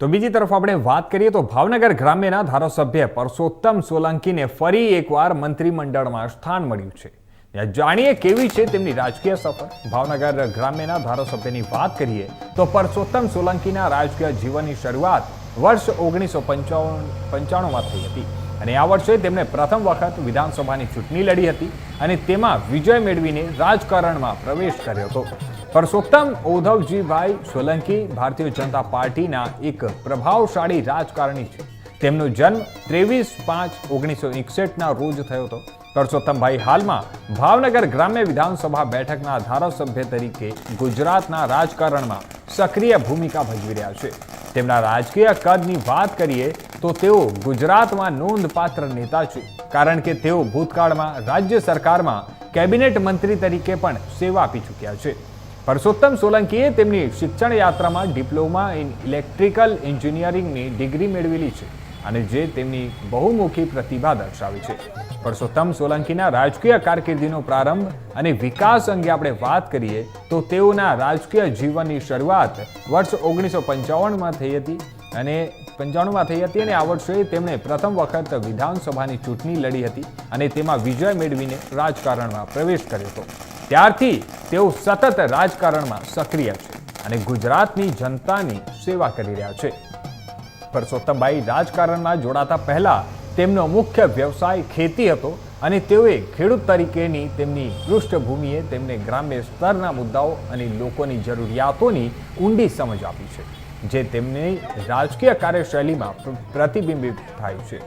તો બીજી તરફ આપણે વાત કરીએ તો ભાવનગર ગ્રામ્યના ધારાસભ્ય પરસોત્તમ સોલંકીને ફરી એકવાર મંત્રીમંડળમાં સ્થાન મળ્યું છે. જાણીએ કેવી છે તેમની રાજકીય સફર? ભાવનગર ગ્રામ્યના ધારાસભ્યની વાત કરીએ તો પરસોત્તમ સોલંકીના રાજકીય જીવનની શરૂઆત વર્ષ ઓગણીસો પંચાવન, પંચાણુંમાં થઈ હતી. અને આ વર્ષે તેમણે પ્રથમ વખત વિધાનસભાની ચૂંટણી લડી હતી અને તેમાં વિજય મેળવીને રાજકારણમાં પ્રવેશ કર્યો હતો. પરસોત્તમ ઉદ્ધવજીભાઈ સોલંકી ભારતીય જનતા પાર્ટીના એક પ્રભાવશાળી રાજકારણી છે. તેમનો જન્મ ત્રેવીસ પાંચ ઓગણીસો એકસઠના રોજ થયો હતો. પરસોત્તમભાઈ હાલમાં ભાવનગર ગ્રામ્ય વિધાનસભા બેઠકના ધારાસભ્ય તરીકે ગુજરાતના રાજકારણમાં સક્રિય ભૂમિકા ભજવી રહ્યા છે. તેમના રાજકીય કદની વાત કરીએ તો તેઓ ગુજરાતમાં નોંધપાત્ર નેતા છે. કારણ કે તેઓ ભૂતકાળમાં રાજ્ય સરકારમાં કેબિનેટ મંત્રી તરીકે પણ સેવા આપી ચૂક્યા છે. પરસોત્તમ સોલંકીએ તેમની શિક્ષણ યાત્રામાં ડિપ્લોમા ઇન ઇલેક્ટ્રિકલ એન્જિનિયરિંગની ડિગ્રી મેળવેલી છે અને જે તેમની બહુમુખી પ્રતિભા દર્શાવે છે. પરસોત્તમ સોલંકીના રાજકીય કારકિર્દીનો પ્રારંભ અને વિકાસ અંગે આપણે વાત કરીએ તો તેઓના રાજકીય જીવનની શરૂઆત વર્ષ ઓગણીસો પંચાવનમાં થઈ હતી અને પંચાણુંમાં થઈ હતી અને આ વર્ષે તેમણે પ્રથમ વખત વિધાનસભાની ચૂંટણી લડી હતી અને તેમાં વિજય મેળવીને રાજકારણમાં પ્રવેશ કર્યો હતો. ત્યારથી તેઓ સતત રાજકારણમાં સક્રિય છે અને ગુજરાતની જનતાની સેવા કરી રહ્યા છે. પરસોત્તમભાઈ રાજકારણમાં જોડાતા પહેલા તેમનો મુખ્ય વ્યવસાય ખેતી હતો અને તેઓએ ખેડૂત તરીકેની તેમની પૃષ્ઠભૂમિએ તેમને ગ્રામ્ય સ્તરના મુદ્દાઓ અને લોકોની જરૂરિયાતોની ઊંડી સમજ આપી છે, જે તેમની રાજકીય કાર્યશૈલીમાં પ્ર- પ્રતિબિંબિત થાય છે.